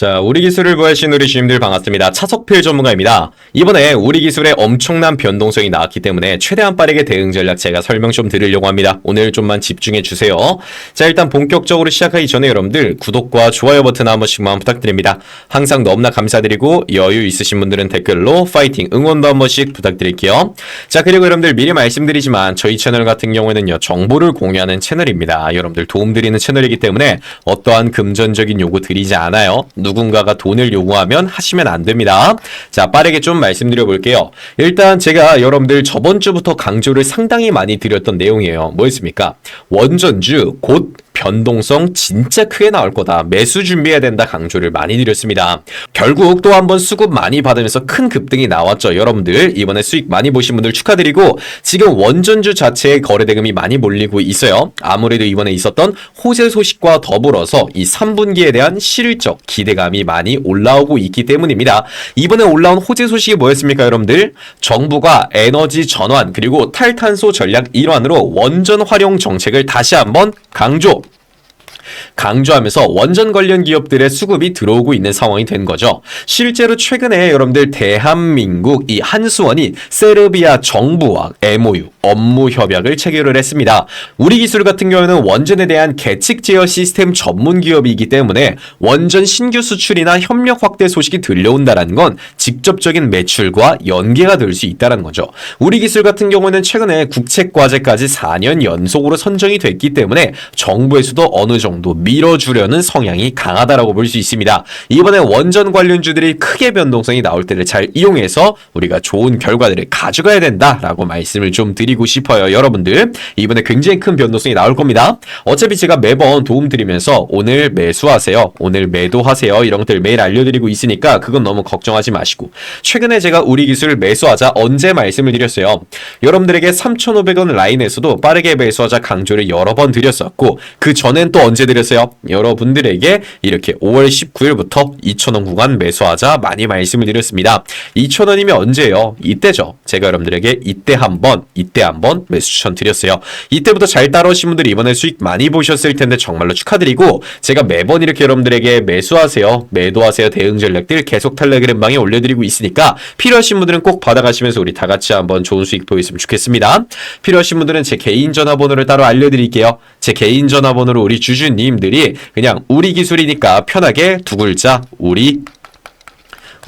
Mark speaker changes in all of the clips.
Speaker 1: 자, 우리 기술을 보여주신 우리 주님들 반갑습니다. 차석필 전문가입니다. 이번에 우리 기술에 엄청난 변동성이 나왔기 때문에 최대한 빠르게 대응 전략 제가 설명 좀 드리려고 합니다. 오늘 좀만 집중해 주세요. 자, 일단 본격적으로 시작하기 전에 여러분들 구독과 좋아요 버튼 한 번씩만 부탁드립니다. 항상 너무나 감사드리고 여유 있으신 분들은 댓글로 파이팅 응원도 한 번씩 부탁드릴게요. 자, 그리고 여러분들 미리 말씀드리지만 저희 채널 같은 경우에는요. 정보를 공유하는 채널입니다. 여러분들 도움드리는 채널이기 때문에 어떠한 금전적인 요구 드리지 않아요. 누군가가 돈을 요구하면 하시면 안 됩니다. 자, 빠르게 좀 말씀드려 볼게요. 일단 제가 여러분들 저번 주부터 강조를 상당히 많이 드렸던 내용이에요. 뭐였습니까? 원전주 곧 변동성 진짜 크게 나올 거다. 매수 준비해야 된다 강조를 많이 드렸습니다. 결국 또 한 번 수급 많이 받으면서 큰 급등이 나왔죠. 여러분들 이번에 수익 많이 보신 분들 축하드리고 지금 원전주 자체에 거래 대금이 많이 몰리고 있어요. 아무래도 이번에 있었던 호재 소식과 더불어서 이 3분기에 대한 실적 기대감이 많이 올라오고 있기 때문입니다. 이번에 올라온 호재 소식이 뭐였습니까, 여러분들? 정부가 에너지 전환 그리고 탈탄소 전략 일환으로 원전 활용 정책을 다시 한번 강조 강조하면서 원전 관련 기업들의 수급이 들어오고 있는 상황이 된 거죠. 실제로 최근에 여러분들 대한민국 이 한수원이 세르비아 정부와 MOU 업무 협약을 체결을 했습니다. 우리 기술 같은 경우는 원전에 대한 계측 제어 시스템 전문 기업이기 때문에 원전 신규 수출이나 협력 확대 소식이 들려온다는 건 직접적인 매출과 연계가 될 수 있다는 거죠. 우리 기술 같은 경우는 최근에 국책 과제까지 4년 연속으로 선정이 됐기 때문에 정부에서도 어느 정도 밀어주려는 성향이 강하다라고 볼 수 있습니다. 이번에 원전 관련주들이 크게 변동성이 나올 때를 잘 이용해서 우리가 좋은 결과들을 가져가야 된다라고 말씀을 좀 드 리고 싶어요. 여러분들 이번에 굉장히 큰 변동성이 나올 겁니다. 어차피 제가 매번 도움 드리면서 오늘 매수하세요. 오늘 매도하세요. 이런 것들 매일 알려드리고 있으니까 그건 너무 걱정하지 마시고 최근에 제가 우리 기술 매수하자 언제 말씀을 드렸어요. 여러분들에게 3,500원 라인에서도 빠르게 매수하자 강조를 여러 번 드렸었고 그 전엔 또 언제 드렸어요? 여러분들에게 이렇게 5월 19일부터 2,000원 구간 매수하자 많이 말씀을 드렸습니다. 2,000원이면 언제예요? 이때죠. 제가 여러분들에게 이때 한번 이때 한번 매수 추천 드렸어요. 이때부터 잘 따라오신 분들이 이번에 수익 많이 보셨을 텐데 정말로 축하드리고 제가 매번 이렇게 여러분들에게 매수하세요, 매도하세요 대응 전략들 계속 텔레그램 방에 올려드리고 있으니까 필요하신 분들은 꼭 받아가시면서 우리 다 같이 한번 좋은 수익 보였으면 좋겠습니다. 필요하신 분들은 제 개인 전화번호를 따로 알려드릴게요. 제 개인 전화번호로 우리 주주님들이 그냥 우리 기술이니까 편하게 두 글자 우리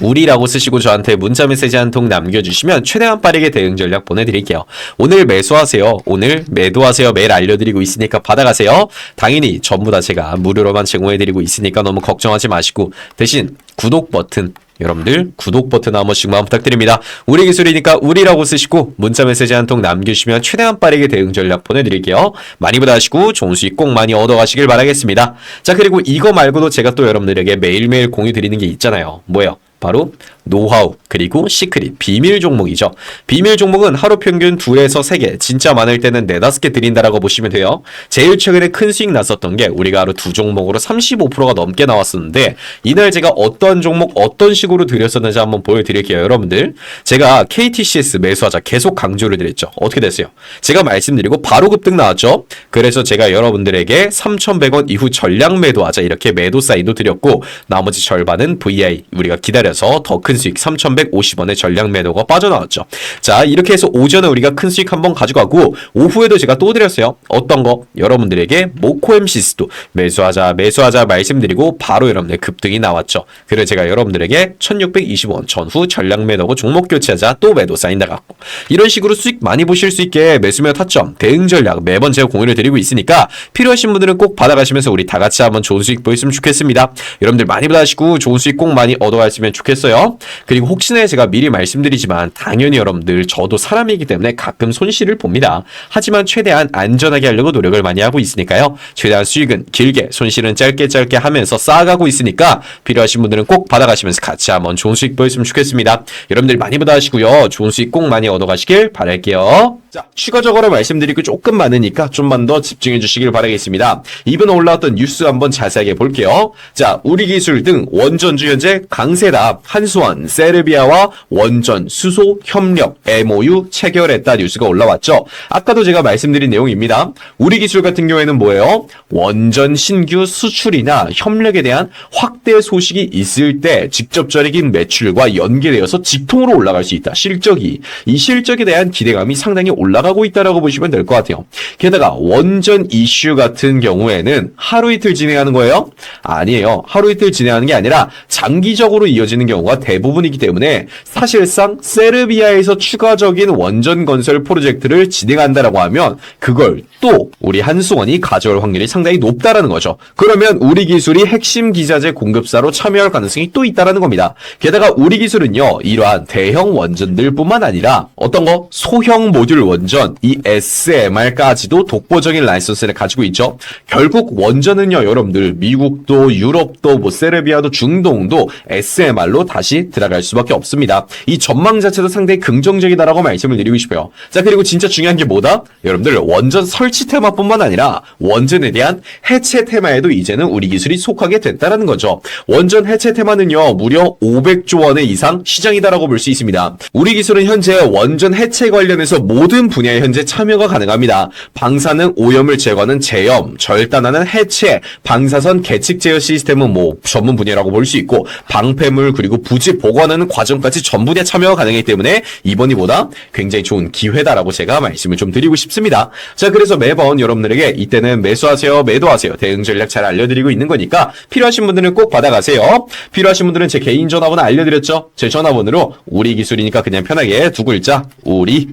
Speaker 1: 우리라고 쓰시고 저한테 문자 메시지 한 통 남겨주시면 최대한 빠르게 대응 전략 보내드릴게요. 오늘 매수하세요. 오늘 매도하세요. 매일 알려드리고 있으니까 받아가세요. 당연히 전부 다 제가 무료로만 제공해드리고 있으니까 너무 걱정하지 마시고 대신 구독 버튼 여러분들 구독 버튼 한 번씩만 부탁드립니다. 우리 기술이니까 우리라고 쓰시고 문자 메시지 한 통 남겨주시면 최대한 빠르게 대응 전략 보내드릴게요. 많이 받아가시고 좋은 수익 꼭 많이 얻어가시길 바라겠습니다. 자 그리고 이거 말고도 제가 또 여러분들에게 매일매일 공유 드리는 게 있잖아요. 뭐예요? 바로 노하우 그리고 시크릿 비밀 종목이죠. 비밀 종목은 하루 평균 2에서 3개 진짜 많을 때는 4, 5개 드린다라고 보시면 돼요. 제일 최근에 큰 수익 났었던 게 우리가 하루 두 종목으로 35%가 넘게 나왔었는데 이날 제가 어떤 종목 어떤 식으로 드렸었는지 한번 보여드릴게요. 여러분들 제가 KTCS 매수하자 계속 강조를 드렸죠. 어떻게 됐어요? 제가 말씀드리고 바로 급등 나왔죠. 그래서 제가 여러분들에게 3,100원 이후 전량 매도하자 이렇게 매도 사인도 드렸고 나머지 절반은 VI 우리가 기다려서 더큰 수익 3,150원의 전량 매도가 빠져나왔죠. 자 이렇게 해서 오전에 우리가 큰 수익 한번 가져가고 오후에도 제가 또 드렸어요. 어떤 거? 여러분들에게 모코엠 시스도 매수하자 매수하자 말씀드리고 바로 여러분들 급등이 나왔죠. 그래서 제가 여러분들에게 1,620원 전후 전량 매도고 종목 교체하자 또 매도 사인 나갔고 이런 식으로 수익 많이 보실 수 있게 매수며 타점 대응 전략 매번 제가 공유를 드리고 있으니까 필요하신 분들은 꼭 받아가시면서 우리 다 같이 한번 좋은 수익 보였으면 좋겠습니다. 여러분들 많이 받아가시고 좋은 수익 꼭 많이 얻어가시면 좋겠어요. 그리고 혹시나 제가 미리 말씀드리지만 당연히 여러분들 저도 사람이기 때문에 가끔 손실을 봅니다. 하지만 최대한 안전하게 하려고 노력을 많이 하고 있으니까요. 최대한 수익은 길게 손실은 짧게 짧게 하면서 쌓아가고 있으니까 필요하신 분들은 꼭 받아가시면서 같이 한번 좋은 수익 보였으면 좋겠습니다. 여러분들 많이 받아가시고요. 좋은 수익 꼭 많이 얻어가시길 바랄게요. 자, 추가적으로 말씀드릴 게 조금 많으니까 좀만 더 집중해 주시길 바라겠습니다. 이번에 올라왔던 뉴스 한번 자세하게 볼게요. 자, 우리 기술 등 원전주 현재 강세다 한수원, 세르비아와 원전 수소 협력 MOU 체결했다 뉴스가 올라왔죠. 아까도 제가 말씀드린 내용입니다. 우리 기술 같은 경우에는 뭐예요? 원전 신규 수출이나 협력에 대한 확대 소식이 있을 때 직접적인 매출과 연계되어서 직통으로 올라갈 수 있다. 실적이. 이 실적에 대한 기대감이 상당히 올라가고 있다라고 보시면 될 것 같아요. 게다가 원전 이슈 같은 경우에는 하루 이틀 진행하는 거예요? 아니에요. 하루 이틀 진행하는 게 아니라 장기적으로 이어지는 경우가 대부분이기 때문에 사실상 세르비아에서 추가적인 원전 건설 프로젝트를 진행한다라고 하면 그걸 또 우리 한수원이 가져올 확률이 상당히 높다라는 거죠. 그러면 우리 기술이 핵심 기자재 공급사로 참여할 가능성이 또 있다라는 겁니다. 게다가 우리 기술은요, 이러한 대형 원전들뿐만 아니라 어떤 거 소형 모듈 원 전, 이 SMR까지도 독보적인 라이선스를 가지고 있죠. 결국 원전은요, 여러분들 미국도 유럽도 뭐 세르비아도 중동도 SMR로 다시 들어갈 수밖에 없습니다. 이 전망 자체도 상당히 긍정적이다라고 말씀을 드리고 싶어요. 자 그리고 진짜 중요한 게 뭐다? 여러분들 원전 설치 테마뿐만 아니라 원전에 대한 해체 테마에도 이제는 우리 기술이 속하게 됐다라는 거죠. 원전 해체 테마는요 무려 500조 원의 이상 시장이다라고 볼 수 있습니다. 우리 기술은 현재 원전 해체 관련해서 모든 분야에 현재 참여가 가능합니다. 방사능 오염을 제거하는 제염, 절단하는 해체, 방사선 계측 제어 시스템은 뭐 전문 분야라고 볼 수 있고 방패물 그리고 부지 보관하는 과정까지 다 참여가 가능하기 때문에 이번이 보다 굉장히 좋은 기회다라고 제가 말씀을 좀 드리고 싶습니다. 자 그래서 매번 여러분들에게 이때는 매수하세요, 매도하세요 대응 전략 잘 알려드리고 있는 거니까 필요하신 분들은 꼭 받아가세요. 필요하신 분들은 제 개인 전화번호 알려드렸죠? 제 전화번호로 우리 기술이니까 그냥 편하게 두 글자 우리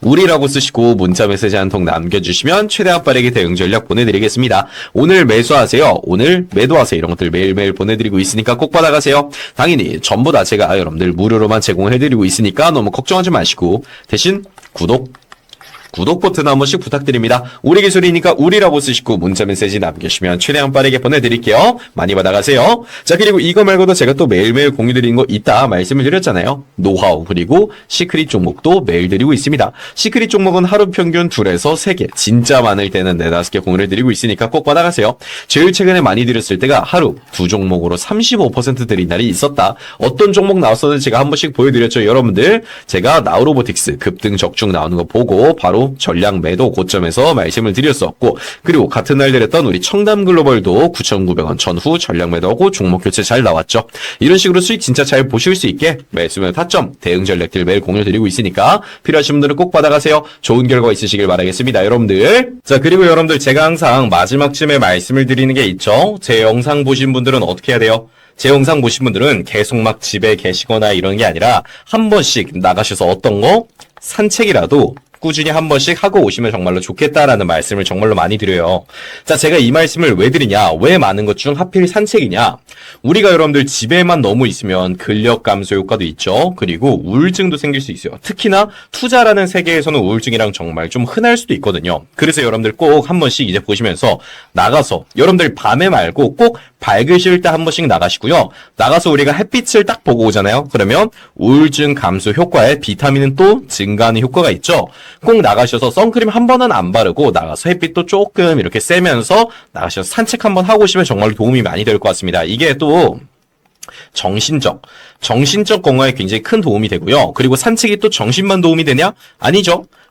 Speaker 1: 우리라고 쓰시고 문자 메시지 한 통 남겨주시면 최대한 빠르게 대응 전략 보내드리겠습니다. 오늘 매수하세요. 오늘 매도하세요. 이런 것들 매일매일 보내드리고 있으니까 꼭 받아가세요. 당연히 전부 다 제가 여러분들 무료로만 제공해드리고 있으니까 너무 걱정하지 마시고 대신 구독 구독 버튼 한 번씩 부탁드립니다. 우리 기술이니까 우리라고 쓰시고 문자 메시지 남겨주시면 최대한 빠르게 보내드릴게요. 많이 받아가세요. 자 그리고 이거 말고도 제가 또 매일매일 공유 드리는 거 있다 말씀을 드렸잖아요. 노하우 그리고 시크릿 종목도 매일 드리고 있습니다. 시크릿 종목은 하루 평균 둘에서 세 개 진짜 많을 때는 네다섯 개 공유를 드리고 있으니까 꼭 받아가세요. 제일 최근에 많이 드렸을 때가 하루 두 종목으로 35% 드린 날이 있었다. 어떤 종목 나왔었는지 제가 한 번씩 보여드렸죠. 여러분들 제가 나우로보틱스 급등 적중 나오는 거 보고 바로 전량 매도 고점에서 말씀을 드렸었고 그리고 같은 날 드렸던 우리 청담 글로벌도 9,900원 전후 전량 매도하고 종목 교체 잘 나왔죠. 이런 식으로 수익 진짜 잘 보실 수 있게 말씀을 타점 대응 전략들 매일 공유 드리고 있으니까 필요하신 분들은 꼭 받아가세요. 좋은 결과 있으시길 바라겠습니다. 여러분들. 자 그리고 여러분들 제가 항상 마지막쯤에 말씀을 드리는 게 있죠. 제 영상 보신 분들은 어떻게 해야 돼요? 제 영상 보신 분들은 계속 막 집에 계시거나 이런 게 아니라 한 번씩 나가셔서 어떤 거 산책이라도 꾸준히 한 번씩 하고 오시면 정말로 좋겠다라는 말씀을 정말로 많이 드려요. 자, 제가 이 말씀을 왜 드리냐? 왜 많은 것 중 하필 산책이냐? 우리가 여러분들 집에만 너무 있으면 근력 감소 효과도 있죠. 그리고 우울증도 생길 수 있어요. 특히나 투자라는 세계에서는 우울증이랑 정말 좀 흔할 수도 있거든요. 그래서 여러분들 꼭 한 번씩 이제 보시면서 나가서 여러분들 밤에 말고 꼭 밝으실 때 한 번씩 나가시고요. 나가서 우리가 햇빛을 딱 보고 오잖아요. 그러면 우울증 감소 효과에 비타민은 또 증가하는 효과가 있죠. 꼭 나가셔서 선크림 한 번은 안 바르고 나가서 햇빛도 조금 이렇게 쐬면서 나가셔서 산책 한 번 하고 오시면 정말로 도움이 많이 될 것 같습니다. 이게 또 정신적, 정신적 건강에 굉장히 큰 도움이 되고요. 그리고 산책이 또 정신만 도움이 되냐? 아니죠.